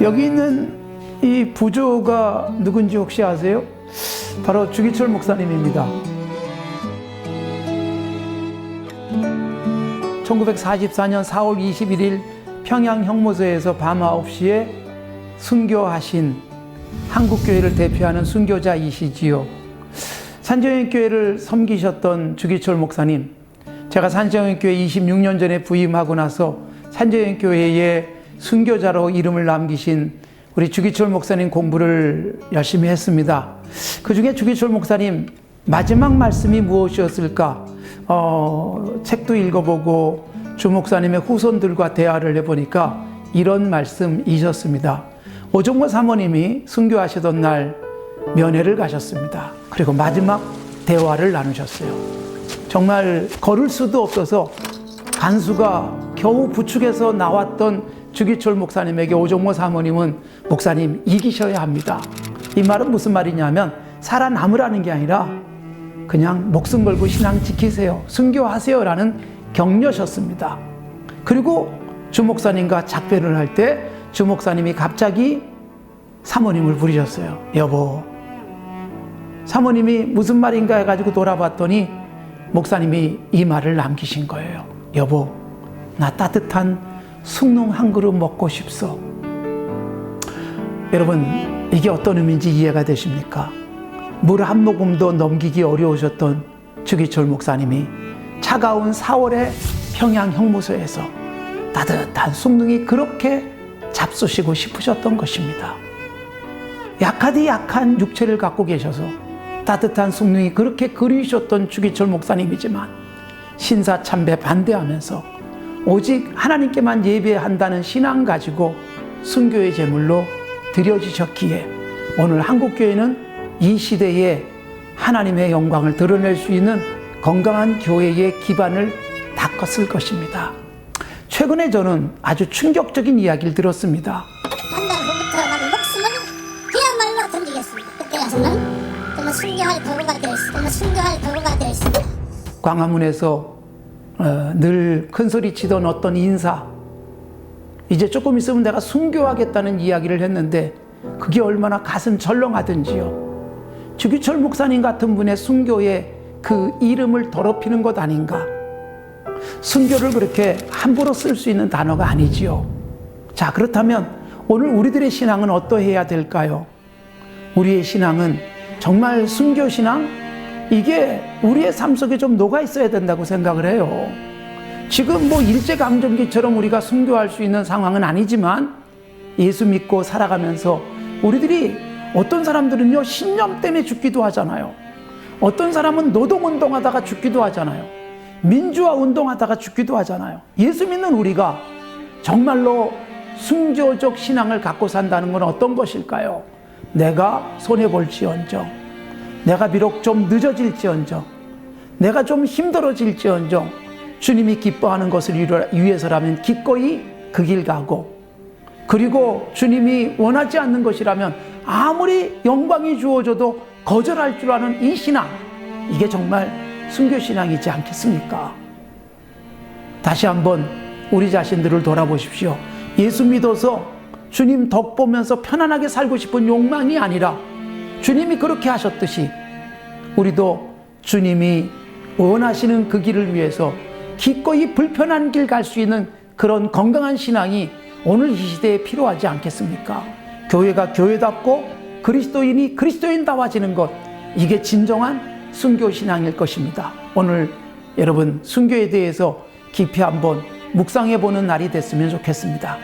여기 있는 이 부조가 누군지 혹시 아세요? 바로 주기철 목사님입니다. 1944년 4월 21일 평양 형무소에서 밤 9시에 순교하신 한국교회를 대표하는 순교자이시지요. 산정현교회를 섬기셨던 주기철 목사님, 제가 산정현교회 26년 전에 부임하고 나서 산정현교회에 순교자로 이름을 남기신 우리 주기철 목사님 공부를 열심히 했습니다. 그 중에 주기철 목사님 마지막 말씀이 무엇이었을까? 어, 책도 읽어보고 주 목사님의 후손들과 대화를 해보니까 이런 말씀이셨습니다. 오종모 사모님이 순교하시던 날 면회를 가셨습니다. 그리고 마지막 대화를 나누셨어요. 정말 걸을 수도 없어서 간수가 겨우 부축해서 나왔던 주기철 목사님에게 오종모 사모님은 목사님 이기셔야 합니다. 이 말은 무슨 말이냐면 살아남으라는 게 아니라 그냥 목숨 걸고 신앙 지키세요. 순교하세요라는 격려셨습니다. 그리고 주 목사님과 작별을 할 때 주 목사님이 갑자기 사모님을 부르셨어요. 여보. 사모님이 무슨 말인가 해가지고 돌아봤더니 목사님이 이 말을 남기신 거예요. 여보, 나 따뜻한 숭늉 한 그릇 먹고 싶소. 여러분, 이게 어떤 의미인지 이해가 되십니까? 물 한 모금도 넘기기 어려우셨던 주기철 목사님이 차가운 4월의 평양 형무소에서 따뜻한 숭늉이 그렇게 잡수시고 싶으셨던 것입니다. 약하디 약한 육체를 갖고 계셔서 따뜻한 숭늉이 그렇게 그리우셨던 주기철 목사님이지만 신사 참배 반대하면서 오직 하나님께만 예배한다는 신앙 가지고 순교의 제물로 드려지셨기에 오늘 한국교회는 이 시대에 하나님의 영광을 드러낼 수 있는 건강한 교회의 기반을 닦았을 것입니다. 최근에 저는 아주 충격적인 이야기를 들었습니다. 한 달 후부터 나는 목숨을 그야말로 던지겠습니다. 그때 가서는 정말 순교할 도구가 되었습니다. 정말 순교할 도구가 되었습니다. 광화문에서 어, 늘 큰소리 치던 어떤 인사 이제 조금 있으면 내가 순교하겠다는 이야기를 했는데 그게 얼마나 가슴 절렁하든지요. 주기철 목사님 같은 분의 순교에 그 이름을 더럽히는 것 아닌가. 순교를 그렇게 함부로 쓸 수 있는 단어가 아니지요. 자, 그렇다면 오늘 우리들의 신앙은 어떠해야 될까요? 우리의 신앙은 정말 순교 신앙? 이게 우리의 삶 속에 좀 녹아 있어야 된다고 생각을 해요. 지금 뭐 일제강점기처럼 우리가 순교할 수 있는 상황은 아니지만 예수 믿고 살아가면서 우리들이 어떤 사람들은요, 신념 때문에 죽기도 하잖아요. 어떤 사람은 노동운동 하다가 죽기도 하잖아요. 민주화 운동하다가 죽기도 하잖아요. 예수 믿는 우리가 정말로 순교적 신앙을 갖고 산다는 건 어떤 것일까요? 내가 손해볼지언정, 내가 비록 좀 늦어질지언정, 내가 좀 힘들어질지언정, 주님이 기뻐하는 것을 위해서라면 기꺼이 그 길 가고, 그리고 주님이 원하지 않는 것이라면 아무리 영광이 주어져도 거절할 줄 아는 이 신앙, 이게 정말 순교신앙이지 않겠습니까? 다시 한번 우리 자신들을 돌아보십시오. 예수 믿어서 주님 덕 보면서 편안하게 살고 싶은 욕망이 아니라 주님이 그렇게 하셨듯이 우리도 주님이 원하시는 그 길을 위해서 기꺼이 불편한 길 갈 수 있는 그런 건강한 신앙이 오늘 이 시대에 필요하지 않겠습니까? 교회가 교회답고 그리스도인이 그리스도인다워지는 것 이게 진정한 순교 신앙일 것입니다. 오늘 여러분 순교에 대해서 깊이 한번 묵상해 보는 날이 됐으면 좋겠습니다.